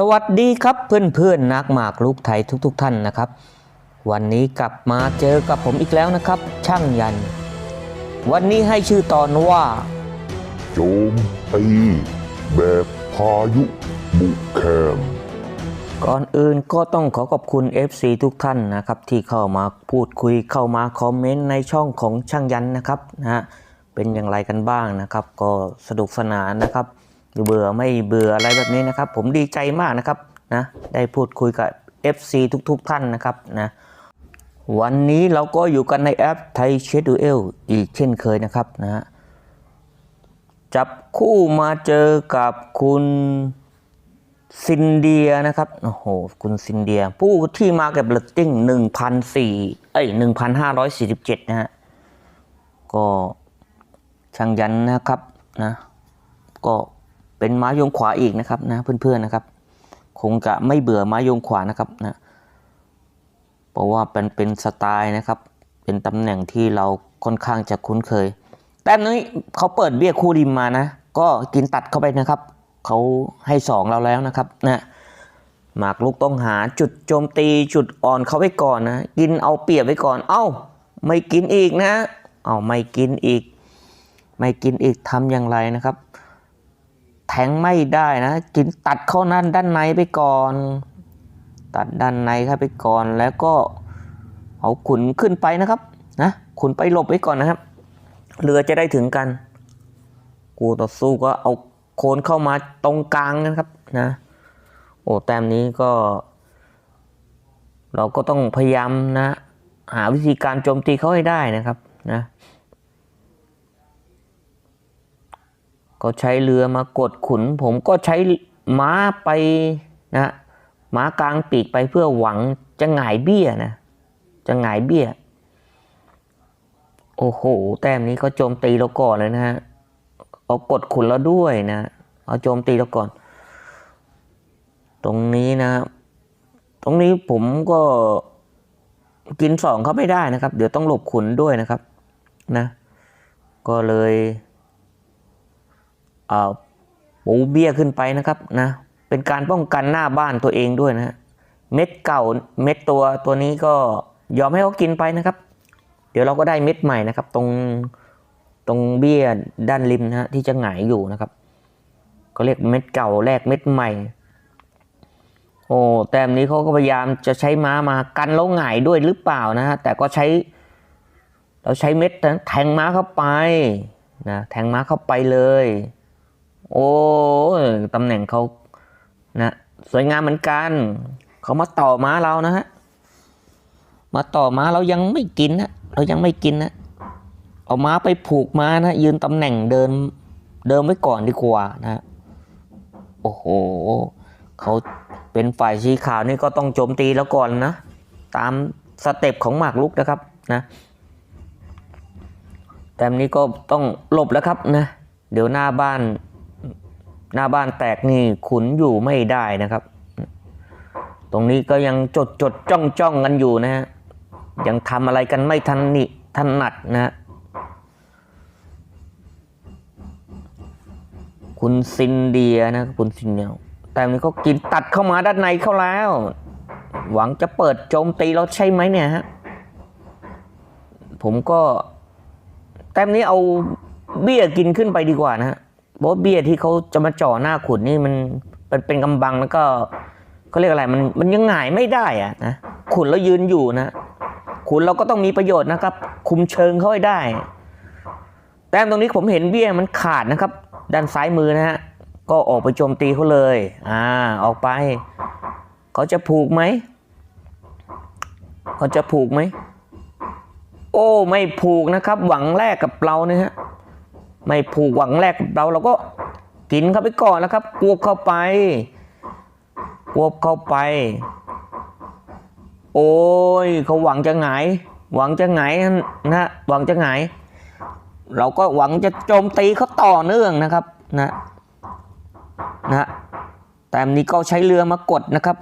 สวัสดีครับเพื่อนเพื่อนๆนักหมากลูกไทยทุกๆทท่านนะครับ วันนี้กลับมาเจอกับผมอีกแล้วนะครับ ช่างยัน วันนี้ให้ชื่อตอนว่าโจมตีแบบพายุบุกแคมก่อนอื่นก็ต้องขอขอบคุณ FC ทุกท่านนะครับ ที่เข้ามาพูดคุยเข้ามาคอมเมนต์ในช่องของช่างยันนะครับนะฮะเป็นอย่างไรกันบ้างนะครับ ก็สนุกสนานนะครับ เบื่อไม่เบื่ออะไรแบบนี้นะครับ ผมดีใจมากนะครับนะได้พูดคุยกับ FC ทุกๆท่านนะครับนะวันนี้เราก็อยู่กันในแอปไทยเชดูเอลอีกเช่นเคยนะครับนะฮะจับคู่มาเจอกับคุณซินเดียนะครับโอ้โหคุณซินเดีย ผู้ที่มาเกับเรตติ้งหนึ่งพันสี่เอ้ยหนึ่งพันห้าร้อยสี่สิบเจ็ดนะฮะก็ช่างยันนะครับนะก็ เป็นม้ายงขวาอีกนะครับนะเพื่อนๆนะครับ คงจะไม่เบื่อม้ายงขวานะครับนะเพราะว่าเป็นเป็นสไตล์นะครับ เป็นตำแหน่งที่เราค่อนข้างจะคุ้นเคย แต่นี้เขาเปิดเบี้ยคู่ริมมานะ ก็กินตัดเข้าไปนะครับเขาให้สองเราแล้วนะครับนะหมากลุกต้องหาจุดโจมตีจุดอ่อนเขาไว้ก่อนนะกินเอาเปรียบไว้ก่อน เอ้า ไม่กินอีกนะ เอาไม่กินอีก ไม่กินอีกทำอย่างไรนะครับ แทงไม่ได้นะ กินตัดเข้านั่นด้านในไปก่อน ตัดด้านในเข้าไปก่อนแล้วก็เอาขุนขึ้นไปนะครับนะขุนไปหลบไว้ก่อนนะครับ เรือจะได้ถึงกัน กูต่อสู้ก็เอาโคนเข้ามาตรงกลางนะครับนะ โอ้แต้มนี้ก็ เราก็ต้องพยายามนะ หาวิธีการโจมตีเขาให้ได้นะครับนะ ก็ใช้เรือมากดขุน ผมก็ใช้ม้าไปนะม้ากลางปีกไปเพื่อหวังจะหงายเบี้ยนะจะหงายเบี้ย โอ้โห แต้มนี้ก็โจมตีเราก่อนเลยนะฮะเอากดขุนเราด้วยนะเอาโจมตีเราก่อน ตรงนี้นะ ตรงนี้ผมก็กินสองเขาไม่ได้นะครับ เดี๋ยวต้องหลบขุนด้วยนะครับ นะ ก็เลย ปูเบี้ยขึ้นไปนะครับนะเป็นการป้องกันหน้าบ้านตัวเองด้วยนะเม็ดเก่าเม็ดตัวตัวนี้ก็ยอมให้เขากินไปนะครับ เดี๋ยวเราก็ได้เม็ดใหม่นะครับ ตรงตรงเบี้ยด้านริมนะฮะที่จะหงายอยู่นะครับ ก็เรียกเม็ดเก่าแลกเม็ดใหม่ โอ้แต้มนี้เขาก็พยายามจะใช้ม้ามากันแล้วหงายด้วยหรือเปล่านะฮะแต่ก็ใช้ เราใช้เม็ดนะแทงม้าเข้าไปนะแทงม้าเข้าไปเลย โอ้ยตำแหน่งเขานะสวยงามเหมือนกัน เขามาต่อม้าเรานะฮะมาต่อม้าเรายังไม่กินนะเรายังไม่กินนะเอาม้าไปผูกม้านะยืนตำแหน่งเดินเดิมไว้ก่อนดีกว่านะโอ้โหเขาเป็นฝ่ายสีขาวนี่ก็ต้องโจมตีแล้วก่อนนะ ตามสเต็ปของหมากลุกนะครับนะแต่นี้ก็ต้องหลบแล้วครับนะ เดี๋ยวหน้าบ้าน หน้าบ้านแตกนี่ขุนอยู่ไม่ได้นะครับ ตรงนี้ก็ยังจดจดจ้องจ้องกันอยู่นะฮะยังทำอะไรกันไม่ทันนี่ถนัดนะฮะคุณซินเดียนะคุณซินเดียแต่นี้ก็กินตัดเข้ามาด้านในเข้าแล้ว หวังจะเปิดโจมตีเราใช่ไหมเนี่ยฮะผมก็แต้มนี้เอาเบี้ยกินขึ้นไปดีกว่านะฮะ เพราะเบี้ยที่เขาจะมาจ่อหน้าขุนนี่มันเป็นเป็นกำบังแล้วก็เขาเรียกอะไรมันมันยังหงายไม่ได้อะนะขุนแล้วยืนอยู่นะขุนเราก็ต้องมีประโยชน์นะครับ คุมเชิงเขาให้ได้ แต้มตรงนี้ผมเห็นเบี้ยมันขาดนะครับ ด้านซ้ายมือนะฮะก็ออกไปโจมตีเขาเลย อ่า ออกไปเขาจะผูกไหมเขาจะผูกไหมโอ้ไม่ผูกนะครับ หวังแรกกับเราเนี่ยฮะ ไม่ผูกหวังแรกเราเราก็กินเข้าไปก่อนแล้วครับกวบเข้าไปกวบเข้าไป โอ้ยเขาหวังจะหงายหวังจะหงายนะหวังจะหงายเราก็หวังจะโจมตีเขาต่อเนื่องนะครับนะนะแต่อันนี้ก็ใช้เรือมากดนะครับ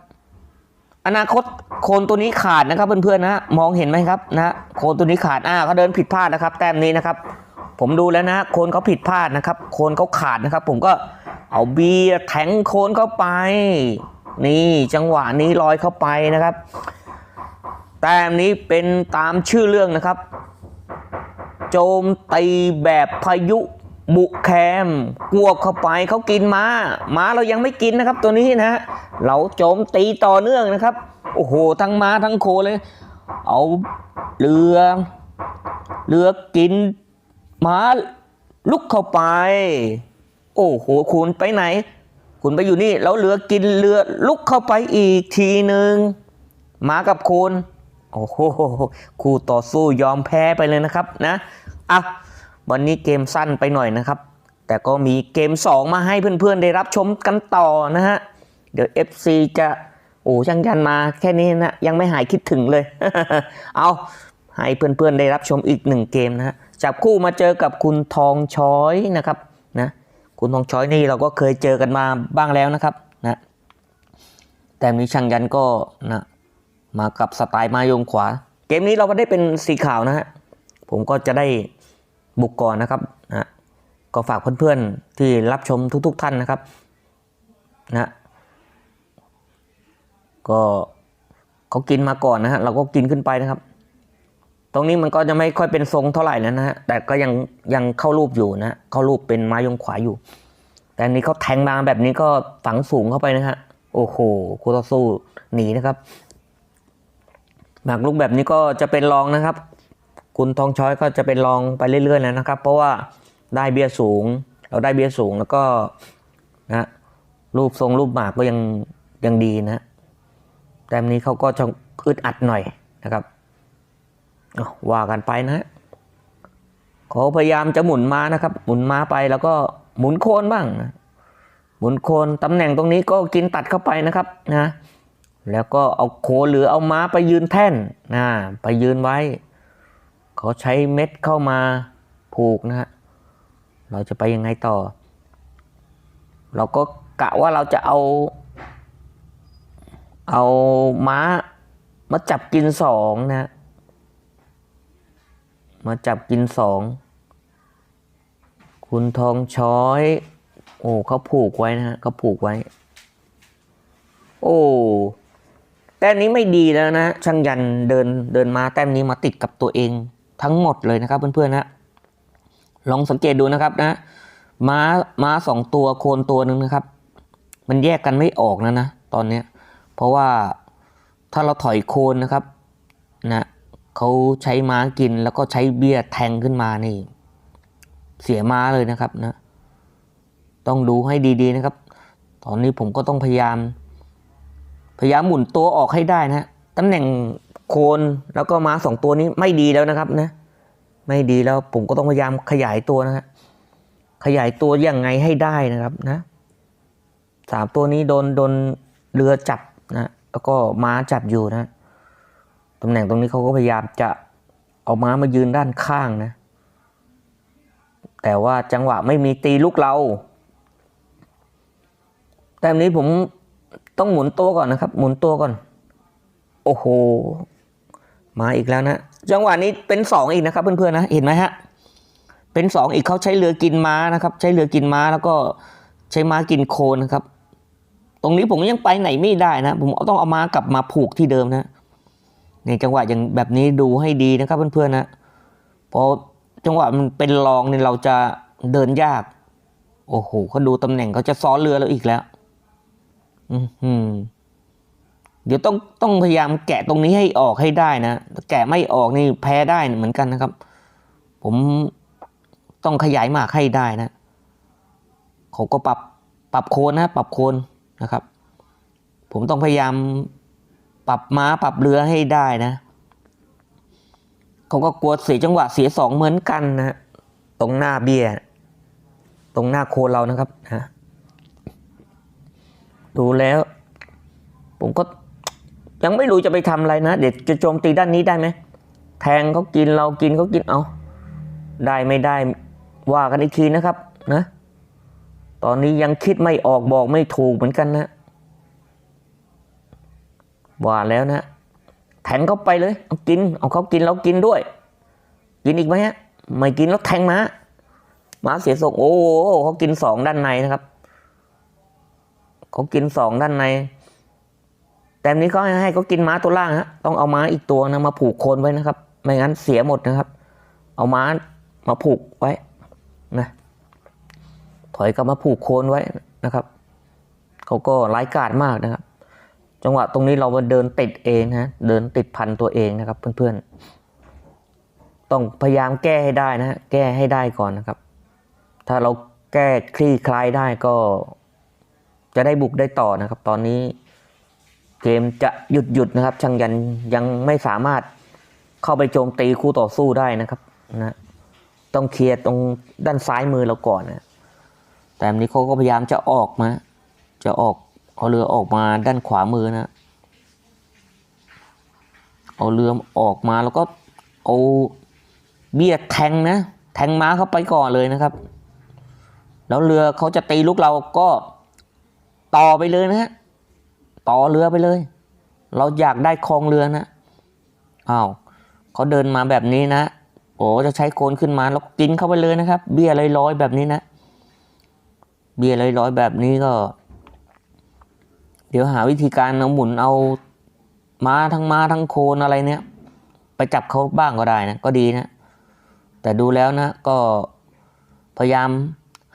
อนาคตโคนตัวนี้ขาดนะครับเพื่อนๆนะมองเห็นไหมครับนะโคนตัวนี้ขาดอ่าเขาเดินผิดพลาดนะครับ แต้มนี้นะครับ ผมดูแล้วนะโคนเขาผิดพลาดนะครับ โคนเขาขาดนะครับ ผมก็เอาเบียร์แทงโคนเข้าไป นี่จังหวะนี้ลอยเข้าไปนะครับ แต้มนี้เป็นตามชื่อเรื่องนะครับ โจมตีแบบพายุบุกแคมกวบเข้าไปเขากินม้าม้าเรายังไม่กินนะครับ ตัวนี้นะฮะเราโจมตีต่อเนื่องนะครับ โอ้โห ทั้งม้าทั้งโคเลย เอาเรือ เรือกิน มาลุกเข้าไป โอ้โหคุณไปไหน คุณไปอยู่นี่แล้วเรือกินเรือลุกเข้าไปอีกทีหนึ่งมากับคุณโอ้โหคู่ต่อสู้ยอมแพ้ไปเลยนะครับนะอะวันนี้เกมสั้นไปหน่อยนะครับ แต่ก็มีเกม 2 มาให้เพื่อนๆ ได้รับชมกันต่อนะฮะ เดี๋ยว FC จะโอ้ช่างยันมาแค่นี้นะ ยังไม่หายคิดถึงเลย เอาให้เพื่อนๆ ได้รับชมอีกหนึ่งเกมนะฮะ จับคู่มาเจอกับคุณทองช้อยนะครับนะคุณทองช้อยนี่เราก็เคยเจอกันมาบ้างแล้วนะครับนะแต่มีช่างยันก็นะมากับสไตล์มายงขวา เกมนี้เราก็ได้เป็นสีขาวนะฮะผมก็จะได้บุกก่อนนะครับนะก็ฝากเพื่อนๆที่รับชมทุกๆท่านนะครับนะก็เขากินมาก่อนนะฮะเราก็กินขึ้นไปนะครับ ตรงนี้มันก็จะไม่ค่อยเป็นทรงเท่าไหร่แล้วนะฮะแต่ก็ยังยังเข้ารูปอยู่นะเข้ารูปเป็นไม้ยงขวาอยู่ แต่อันนี้เขาแทงมาแบบนี้ก็ฝังสูงเข้าไปนะฮะโอ้โหคู่ต่อสู้หนีนะครับหมากลูกแบบนี้ก็จะเป็นรองนะครับ คุณทองช้อยก็จะเป็นรองไปเรื่อยๆแล้วนะครับ เพราะว่าได้เบียร์สูง เราได้เบียร์สูงแล้วก็นะรูปทรงรูปหมากก็ยังยังดีนะแต่อันนี้เขาก็จะอึดอัดหน่อยนะครับ ว่ากันไปนะฮะเขาพยายามจะหมุนม้านะครับ หมุนมาไปแล้วก็หมุนโคนบ้างนะหมุนโคนตำแหน่งตรงนี้ก็กินตัดเข้าไปนะครับนะแล้วก็เอาโคหรือเอาม้าไปยืนแท่นนะไปยืนไว้ เขาใช้เม็ดเข้ามาผูกนะฮะเราจะไปยังไงต่อ เราก็กะว่าเราจะเอา เอาม้ามาจับกินสองนะฮะ มาจับกินสองคุณทองช้อย โอ้เขาผูกไว้นะฮะเขาผูกไว้ โอ้แต้มนี้ไม่ดีแล้วนะช่างยันเดินเดินมาแต้มนี้มาติดกับตัวเองทั้งหมดเลยนะครับเพื่อนๆนะลองสังเกตดูนะครับนะม้าม้าสองตัวโคนตัวหนึ่งนะครับ มันแยกกันไม่ออกนะนะตอนเนี้ยเพราะว่าถ้าเราถอยโคนนะครับ เขาใช้ม้ากินแล้วก็ใช้เบี้ยแทงขึ้นมานี่ เสียม้าเลยนะครับนะ ต้องดูให้ดีๆนะครับ ตอนนี้ผมก็ต้องพยายาม พยายามหมุนตัวออกให้ได้นะตำแหน่งโคนแล้วก็ม้าสองตัวนี้ไม่ดีแล้วนะครับนะ ไม่ดีแล้วผมก็ต้องพยายามขยายตัวนะฮะขยายตัวยังไงให้ได้นะครับนะสามตัวนี้โดนโดนเรือจับนะ แล้วก็ม้าจับอยู่นะำแหน่งตรงนี้เขาก็พยายามจะเอาม้ามายืนด้านข้างนะ แต่ว่าจังหวะไม่มีตีลูกเรา แต่นี้ผมต้องหมุนตัวก่อนนะครับ หมุนตัวก่อน โอ้โห มาอีกแล้วนะ จังหวะนี้เป็นสองอีกนะครับเพื่อนๆนะ เห็นไหมฮะ เป็นสองอีกเขาใช้เรือกินม้านะครับ ใช้เรือกินม้าแล้วก็ใช้ม้ากินโคนนะครับ ตรงนี้ผมยังไปไหนไม่ได้นะ ผมต้องเอาม้ากลับมาผูกที่เดิมนะ นจังหวะอย่างแบบนี้ดูให้ดีนะครับเพื่อนๆนะพราะจังหวะมันเป็นรองเนี่ยเราจะเดินยาก โอ้โหเขาดูตำแหน่งเขาจะซ้อนเรือแล้วอีกแล้ว อือหือเดี๋ยวต้องต้องพยายามแกะตรงนี้ให้ออกให้ได้นะแกะไม่ออกนี่แพ้ได้เหมือนกันนะครับ ผมต้องขยายหมากให้ได้นะเขาก็ปรับปรับโคนนะ ปรับโคนนะครับ ผมต้องพยายาม ปรับม้าปรับเรือให้ได้นะเขาก็กลัวเสียจังหวะเสียสองเหมือนกันนะ ตรงหน้าเบียร์ตรงหน้าโคนเรานะครับนะดูแล้ว ผมก็ยังไม่รู้จะไปทำอะไรนะ เดี๋ยวจะโจมตีด้านนี้ได้ไหม แทงเขากินเรากินเขากินเอา ได้ไม่ได้ว่ากันอีกทีนะครับนะ ตอนนี้ยังคิดไม่ออกบอกไม่ถูกเหมือนกันนะ ว่าแล้วนะแทงเข้าไปเลยเอากินเอาเขากินเรากินด้วย กินอีกไหมฮะไม่กินแล้วแทงมามาเสียทรงโอ้โหเขากินสองด้านในนะครับเขากินสองด้านใน แต่นี้ก็ให้เขากินม้าตัวล่างฮะต้องเอาม้าอีกตัวนะมาผูกโคนไว้นะครับ ไม่งั้นเสียหมดนะครับ เอาม้ามาผูกไว้นะถอยกลับมาผูกโคนไว้นะครับเขาก็ร้ายกาจมากนะครับ จังหวะตรงนี้เราเดินติดเองนะเดินติดพันตัวเองนะครับเพื่อนๆ ต้องพยายามแก้ให้ได้นะแก้ให้ได้ก่อนนะครับ ถ้าเราแก้คลี่คลายได้ก็ จะได้บุกได้ต่อนะครับ ตอนนี้เกมจะหยุดหยุดนะครับช่างยันยังไม่สามารถเข้าไปโจมตีคู่ต่อสู้ได้นะครับนะต้องเคลียร์ตรงด้านซ้ายมือเราก่อนนะแต่อันนี้เขาก็พยายามจะออกมา จะออก เอาเรือออกมาด้านขวามือนะ เอาเรือออกมาแล้วก็เอาเบี้ยแทงนะ แทงม้าเข้าไปก่อนเลยนะครับ แล้วเรือเขาจะตีลูกเราก็ต่อไปเลยนะฮะ ต่อเรือไปเลย เราอยากได้คลองเรือนะ อ้าวเขาเดินมาแบบนี้นะ โอ้จะใช้โคนขึ้นมาแล้วกินเข้าไปเลยนะครับ เบี้ยลอยๆแบบนี้นะ เบี้ยลอยๆแบบนี้ก็ ดี๋ยวหาวิธีการเอาหมุนเอาม้าทั้งม้าทั้งโคนอะไรเนี่ยไปจับเขาบ้างก็ได้นะก็ดีนะ แต่ดูแล้วนะก็พยายาม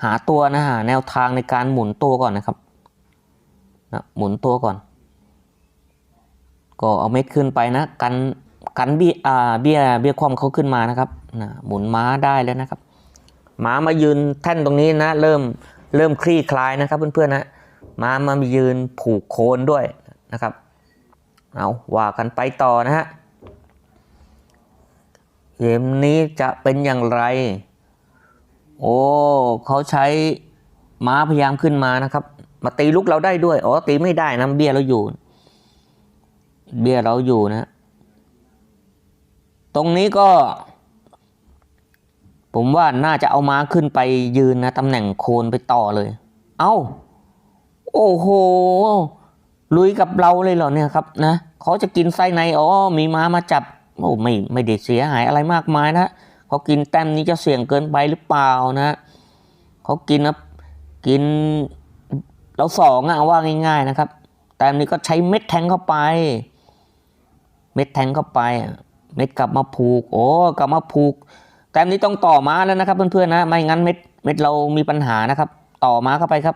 หาตัวนะหาแนวทางในการหมุนตัวก่อนนะครับนะหมุนตัวก่อน ก็เอาเม็ดขึ้นไปนะ กันกันเบี้ยอ่าเบี้ยเบี้ยความเขาขึ้นมานะครับนะหมุนม้าได้แล้วนะครับ ม้ามายืนแท่นตรงนี้นะ เริ่มเริ่มคลี่คลายนะครับเพื่อนๆนะ ม้ามายืนผูกโคนด้วยนะครับเอาว่ากันไปต่อนะฮะเกมนี้จะเป็นอย่างไร โอ้เขาใช้ม้าพยายามขึ้นมานะครับ มาตีลุกเราได้ด้วยอ๋อตีไม่ได้นะเบี้ยเราอยู่ เบี้ยเราอยู่นะ ตรงนี้ก็ ผมว่าน่าจะเอาม้าขึ้นไปยืนนะตำแหน่งโคนไปต่อเลย เอา้า โอ้โห ลุยกับเราเลยเหรอเนี่ยครับนะเขาจะกินไส้ในอ๋อมีม้ามาจับโอ้ไม่ไม่ได้เสียหายอะไรมากมายนะเขากินแต้มนี้จะเสี่ยงเกินไปหรือเปล่านะเขากินนะกินเราสองอะว่าง่าย ๆนะครับ แต่อันนี้ก็ใช้เม็ดแทงเข้าไป เม็ดแทงเข้าไปเม็ดกลับมาผูก โอ้กลับมาผูก แต่อันนี้ต้องต่อม้าแล้วนะครับ เพื่อนๆนะไม่งั้นเม็ดเม็ดเรามีปัญหานะครับ ต่อม้าเข้าไปครับ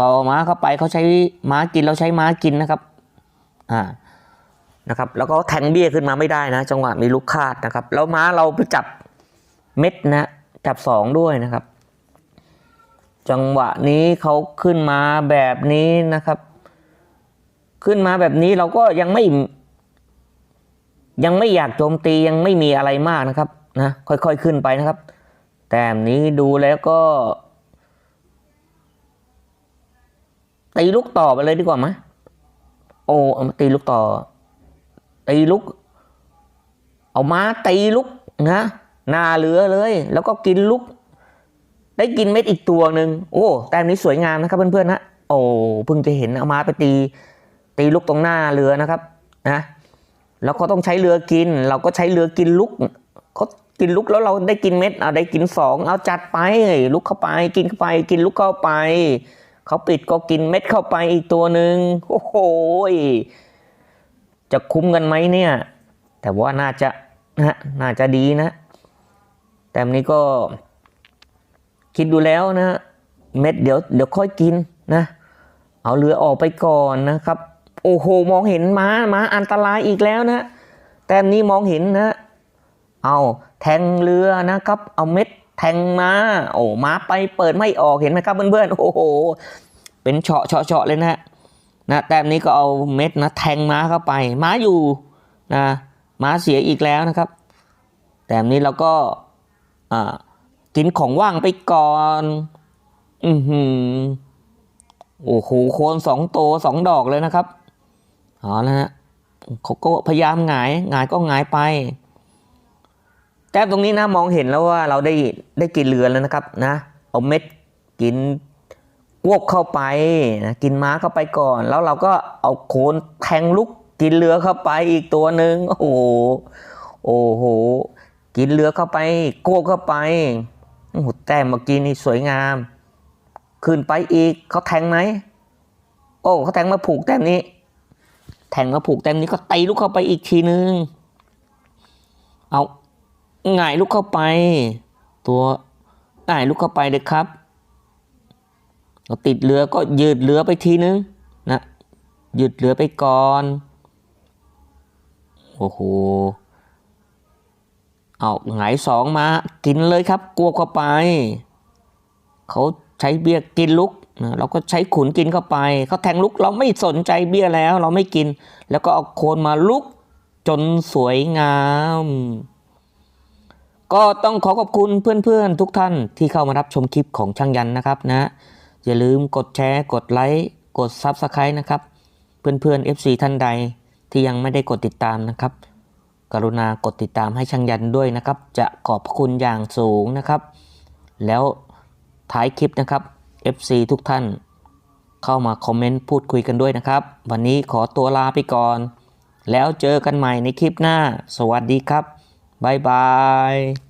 ต่อม้าเข้าไปเขาใช้ม้ากินเราใช้ม้ากินนะครับอ่านะครับ แล้วก็แทงเบี้ยขึ้นมาไม่ได้นะ จังหวะมีลูกคาดนะครับ แล้วม้าเราไปจับเม็ดนะจับสองด้วยนะครับ จังหวะนี้เขาขึ้นมาแบบนี้นะครับ ขึ้นมาแบบนี้เราก็ยังไม่ ยังไม่อยากโจมตียังไม่มีอะไรมากนะครับนะค่อยๆขึ้นไปนะครับ แต่นี้ดูแล้วก็ ตีลูกต่อไปเลยดีกว่าไหมโอ้เอามาตีลูกต่อ ตีลูก เอามาตีลูกนะหน้าเหลือเลย แล้วก็กินลูก ได้กินเม็ดอีกตัวหนึ่งโอ้แต้มนี้สวยงามนะครับเพื่อนๆนะโอ้เพิ่งจะเห็นเอามาไปตี ตีลูกตรงหน้าเรือนะครับนะแล้วเขาต้องใช้เรือกิน เราก็ใช้เรือกินลูกเขากินลูกแล้วเราได้กินเม็ดเอาได้กินสองเอาจัดไปลุกเข้าไป กินเข้าไป กินลูกเข้าไป เขาปิดก็กินเม็ดเข้าไปอีกตัวหนึ่งโอ้โหจะคุ้มกันไหมเนี่ย แต่ว่าน่าจะนะน่าจะดีนะ แต่นี้ก็คิดดูแล้วนะ เม็ดเดี๋ยวเดี๋ยวค่อยกินนะ เอาเรือออกไปก่อนนะครับ โอ้โห มองเห็นม้าม้าอันตรายอีกแล้วนะ แต่นี้มองเห็นนะ เอาแทงเรือนะครับ เอาเม็ด แทงมาโอ้ม้าไปเปิดไม่ออกเห็นไหมครับเพื่อนๆ โอ้โห เป็นเฉาะเฉาะเฉาะเลยนะนะแต่อันนี้ก็เอาเม็ดนะแทงม้าเข้าไป ม้าอยู่นะม้าเสียอีกแล้วนะครับ แต่อันนี้เราก็อ่ากินของว่างไปก่อน อือหือโอ้โหโคนสองโตวสองดอกเลยนะครับเอาละฮะเขาก็พยายามหงายหงายก็หงายไป แต้มตรงนี้นะมองเห็นแล้วว่าเราได้ได้กินเรือแล้วนะครับนะ เอาเม็ดกินกวบเข้าไปนะกินม้าเข้าไปก่อน แล้วเราก็เอาโคนแทงลุกกินเรือเข้าไปอีกตัวหนึ่งโอ้โหโอ้โหกินเรือเข้าไปโกบเข้าไปโอ้โหแต้มเมื่อกี้นี่สวยงาม ขึ้นไปอีกเขาแทงไหมโอ้เขาแทงมาผูกแต้มนี้ แทงแล้วผูกเต็มนี้ก็ตีลูกเข้าไปอีกทีนึงเอา หงายลูกเข้าไป ตัวหงายลูกเข้าไปเลยครับเราติดเรือก็ยืดเรือไปทีนึงนะยืดเรือไปก่อน โอ้โหเอาหงายสองมากินเลยครับ กลัวเข้าไป เขาใช้เบี้ยกินลุกนะเราก็ใช้ขุนกินเข้าไปเขาแทงลุกเราไม่สนใจเบี้ยแล้ว เราไม่กิน แล้วก็เอาโคนมาลุกจนสวยงาม ก็ต้องขอขอบคุณเพื่อนๆทุกท่านที่เข้ามารับชมคลิปของช่างยันนะครับนะ อย่าลืมกดแชร์กดไลค์กด Subscribe นะครับ เพื่อนๆ FC ท่านใดที่ยังไม่ได้กดติดตามนะครับ กรุณากดติดตามให้ช่างยันด้วยนะครับ จะขอบคุณอย่างสูงนะครับ แล้วท้ายคลิปนะครับ FC ทุกท่าน เข้ามาคอมเมนต์พูดคุยกันด้วยนะครับ วันนี้ขอตัวลาไปก่อน แล้วเจอกันใหม่ในคลิปหน้า สวัสดีครับ บ๊ายบาย